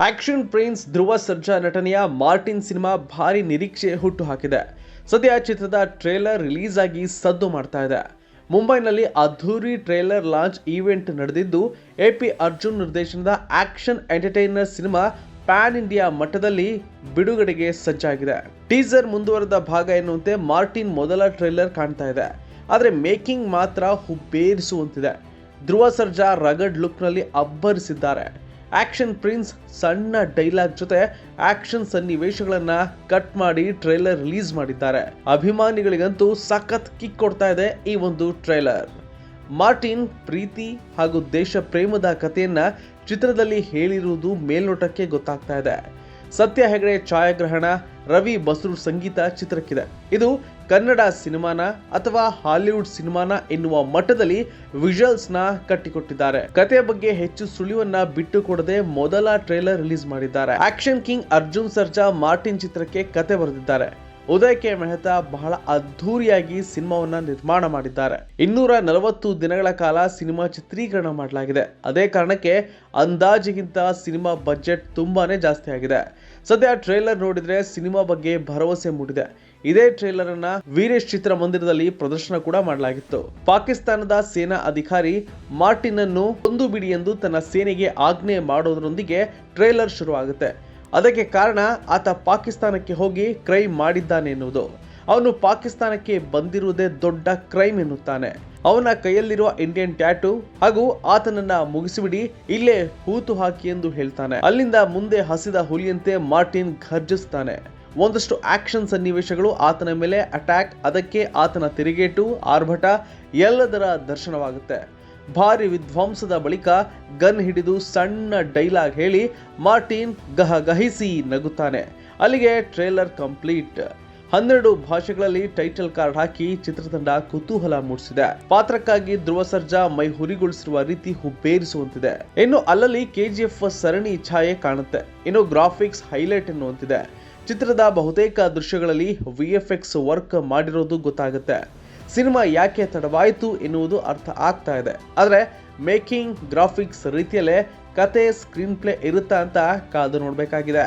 Action prince Dhruva Sarja ನಟನೆಯ Martin cinema ಭಾರಿ ನಿರೀಕ್ಷೆ ಹುಟ್ಟು ಹಾಕಿದೆ. ಸದ್ಯ ಚಿತ್ರದ ಟ್ರೇಲರ್ ರಿಲೀಸ್ ಆಗಿ ಸದ್ದು ಮಾಡ್ತಾ ಇದೆ. ಮುಂಬೈನಲ್ಲಿ ಅದ್ಧೂರಿ ಟ್ರೇಲರ್ ಲಾಂಚ್ ಈವೆಂಟ್ ನಡೆದಿದ್ದು, ಎ ಪಿ ಅರ್ಜುನ್ ನಿರ್ದೇಶನದ action entertainer cinema pan India ಮಟ್ಟದಲ್ಲಿ ಬಿಡುಗಡೆಗೆ ಸಜ್ಜಾಗಿದೆ. ಟೀಸರ್ ಮುಂದುವರೆದ ಭಾಗ ಎನ್ನುವಂತೆ ಮಾರ್ಟಿನ್ ಮೊದಲ ಟ್ರೇಲರ್ ಕಾಣ್ತಾ ಇದೆ. ಆದರೆ ಮೇಕಿಂಗ್ ಮಾತ್ರ ಹುಬ್ಬೇರಿಸುವಂತಿದೆ. ಧ್ರುವ ಸರ್ಜಾ ರಗಡ್ ಲುಕ್ನಲ್ಲಿ ಅಬ್ಬರಿಸಿದ್ದಾರೆ. ಆಕ್ಷನ್ ಪ್ರಿನ್ಸ್ ಸಣ್ಣ ಡೈಲಾಗ್ ಜೊತೆ ಆಕ್ಷನ್ ಸನ್ನಿವೇಶಗಳನ್ನು ಕಟ್ ಮಾಡಿ ಟ್ರೈಲರ್ ರಿಲೀಸ್ ಮಾಡಿದ್ದಾರೆ. ಅಭಿಮಾನಿಗಳಿಗಂತೂ ಸಖತ್ ಕಿಕ್ ಕೊಡ್ತಾ ಇದೆ ಈ ಒಂದು ಟ್ರೈಲರ್. ಮಾರ್ಟಿನ್, ಪ್ರೀತಿ ಹಾಗೂ ದೇಶ ಪ್ರೇಮದ ಕಥೆಯನ್ನ ಚಿತ್ರದಲ್ಲಿ ಹೇಳಿರುವುದು ಮೇಲ್ನೋಟಕ್ಕೆ ಗೊತ್ತಾಗ್ತಾ ಇದೆ. ಸತ್ಯ ಹೆಗಡೆ ಛಾಯಾಗ್ರಹಣ ರವಿ ಬಸ್ರು ಸಂಗೀತ ಚಿತ್ರಕ್ಕಿದೆ. ಇದು ಕನ್ನಡ ಸಿನಿಮಾನ ಅಥವಾ ಹಾಲಿವುಡ್ ಸಿನಿಮಾನ ಎನ್ನುವ ಮಟ್ಟದಲ್ಲಿ ವಿಜುವಲ್ಸ್ನ ಕಟ್ಟಿಕೊಟ್ಟಿದ್ದಾರೆ. ಕಥೆಯ ಬಗ್ಗೆ ಹೆಚ್ಚು ಸುಳಿವನ್ನ ಬಿಟ್ಟು ಕೊಡದೆ ಮೊದಲ ಟ್ರೇಲರ್ ರಿಲೀಸ್ ಮಾಡಿದ್ದಾರೆ. Action king Arjun Sarja Martin ಚಿತ್ರಕ್ಕೆ ಕತೆ ಬರೆದಿದ್ದಾರೆ. ಉದಯ್ ಕೆ ಮೆಹ್ತಾ ಬಹಳ ಅದ್ಧೂರಿಯಾಗಿ ಸಿನಿಮಾವನ್ನ ನಿರ್ಮಾಣ ಮಾಡಿದ್ದಾರೆ. ಇನ್ನೂರ ನಲವತ್ತು ದಿನಗಳ ಕಾಲ ಸಿನಿಮಾ ಚಿತ್ರೀಕರಣ ಮಾಡಲಾಗಿದೆ. ಅದೇ ಕಾರಣಕ್ಕೆ ಅಂದಾಜಿಗಿಂತ ಸಿನಿಮಾ ಬಜೆಟ್ ತುಂಬಾನೇ ಜಾಸ್ತಿ ಆಗಿದೆ. ಸದ್ಯ ಟ್ರೇಲರ್ ನೋಡಿದ್ರೆ ಸಿನಿಮಾ ಬಗ್ಗೆ ಭರವಸೆ ಮೂಡಿದೆ. ಇದೇ ಟ್ರೇಲರ್ ಅನ್ನ ವೀರೇಶ್ ಚಿತ್ರಮಂದಿರದಲ್ಲಿ ಪ್ರದರ್ಶನ ಕೂಡ ಮಾಡಲಾಗಿತ್ತು. ಪಾಕಿಸ್ತಾನದ ಸೇನಾ ಅಧಿಕಾರಿ ಮಾರ್ಟಿನ್ ಅನ್ನು ಒಂದು ಬಿಡಿ ಎಂದು ತನ್ನ ಸೇನೆಗೆ ಆಜ್ಞೆ ಮಾಡೋದರೊಂದಿಗೆ ಟ್ರೇಲರ್ ಶುರುವಾಗುತ್ತೆ. ಅದಕ್ಕೆ ಕಾರಣ ಆತ ಪಾಕಿಸ್ತಾನಕ್ಕೆ ಹೋಗಿ ಕ್ರೈಮ್ ಮಾಡಿದ್ದಾನೆ ಎನ್ನುವುದು. ಅವನು ಪಾಕಿಸ್ತಾನಕ್ಕೆ ಬಂದಿರುವುದೇ ದೊಡ್ಡ ಕ್ರೈಮ್ ಎನ್ನುತ್ತಾನೆ. ಅವನ ಕೈಯಲ್ಲಿರುವ ಇಂಡಿಯನ್ ಟ್ಯಾಟು ಹಾಗೂ ಆತನನ್ನ ಮುಗಿಸಿಬಿಡಿ, ಇಲ್ಲೇ ಹೂತು ಹಾಕಿ ಎಂದು ಹೇಳ್ತಾನೆ. ಅಲ್ಲಿಂದ ಮುಂದೆ ಹಸಿದ ಹುಲಿಯಂತೆ ಮಾರ್ಟಿನ್ ಘರ್ಜಿಸ್ತಾನೆ. ಒಂದಷ್ಟು ಆಕ್ಷನ್ ಸನ್ನಿವೇಶಗಳು ಆತನ ಮೇಲೆ ಅಟ್ಯಾಕ್, ಅದಕ್ಕೆ ಆತನ ತಿರುಗೇಟು, ಆರ್ಭಟ ಎಲ್ಲದರ ದರ್ಶನವಾಗುತ್ತೆ. ಭಾರಿ ವಿಧ್ವಂಸದ ಬಳಿಕ ಗನ್ ಹಿಡಿದು ಸಣ್ಣ ಡೈಲಾಗ್ ಹೇಳಿ ಮಾರ್ಟಿನ್ ಗಹ ಗಹಿಸಿ ನಗುತ್ತಾನೆ. ಅಲ್ಲಿಗೆ ಟ್ರೇಲರ್ ಕಂಪ್ಲೀಟ್. ಹನ್ನೆರಡು ಭಾಷೆಗಳಲ್ಲಿ ಟೈಟಲ್ ಕಾರ್ಡ್ ಹಾಕಿ ಚಿತ್ರತಂಡ ಕುತೂಹಲ ಮೂಡಿಸಿದೆ. ಪಾತ್ರಕ್ಕಾಗಿ ಧ್ರುವ ಸರ್ಜಾ ಮೈ ಹುರಿಗೊಳಿಸಿರುವ ರೀತಿ ಹುಬ್ಬೇರಿಸುವಂತಿದೆ. ಇನ್ನು ಅಲ್ಲಲ್ಲಿ ಕೆಜಿಎಫ್ ಸರಣಿ ಛಾಯೆ ಕಾಣುತ್ತೆ. ಇನ್ನು ಗ್ರಾಫಿಕ್ಸ್ ಹೈಲೈಟ್ ಎನ್ನುವಂತಿದೆ. ಚಿತ್ರದ ಬಹುತೇಕ ದೃಶ್ಯಗಳಲ್ಲಿ ವಿಎಫ್ಎಕ್ಸ್ ವರ್ಕ್ ಮಾಡಿರೋದು ಗೊತ್ತಾಗುತ್ತೆ. ಸಿನಿಮಾ ಯಾಕೆ ತಡವಾಯಿತು ಎನ್ನುವುದು ಅರ್ಥ ಆಗ್ತಾ ಇದೆ. ಆದರೆ ಮೇಕಿಂಗ್, ಗ್ರಾಫಿಕ್ಸ್ ರೀತಿಯಲ್ಲೇ ಕತೆ ಸ್ಕ್ರೀನ್ ಪ್ಲೇ ಇರುತ್ತಾ ಅಂತ ಕಾದು ನೋಡಬೇಕಾಗಿದೆ.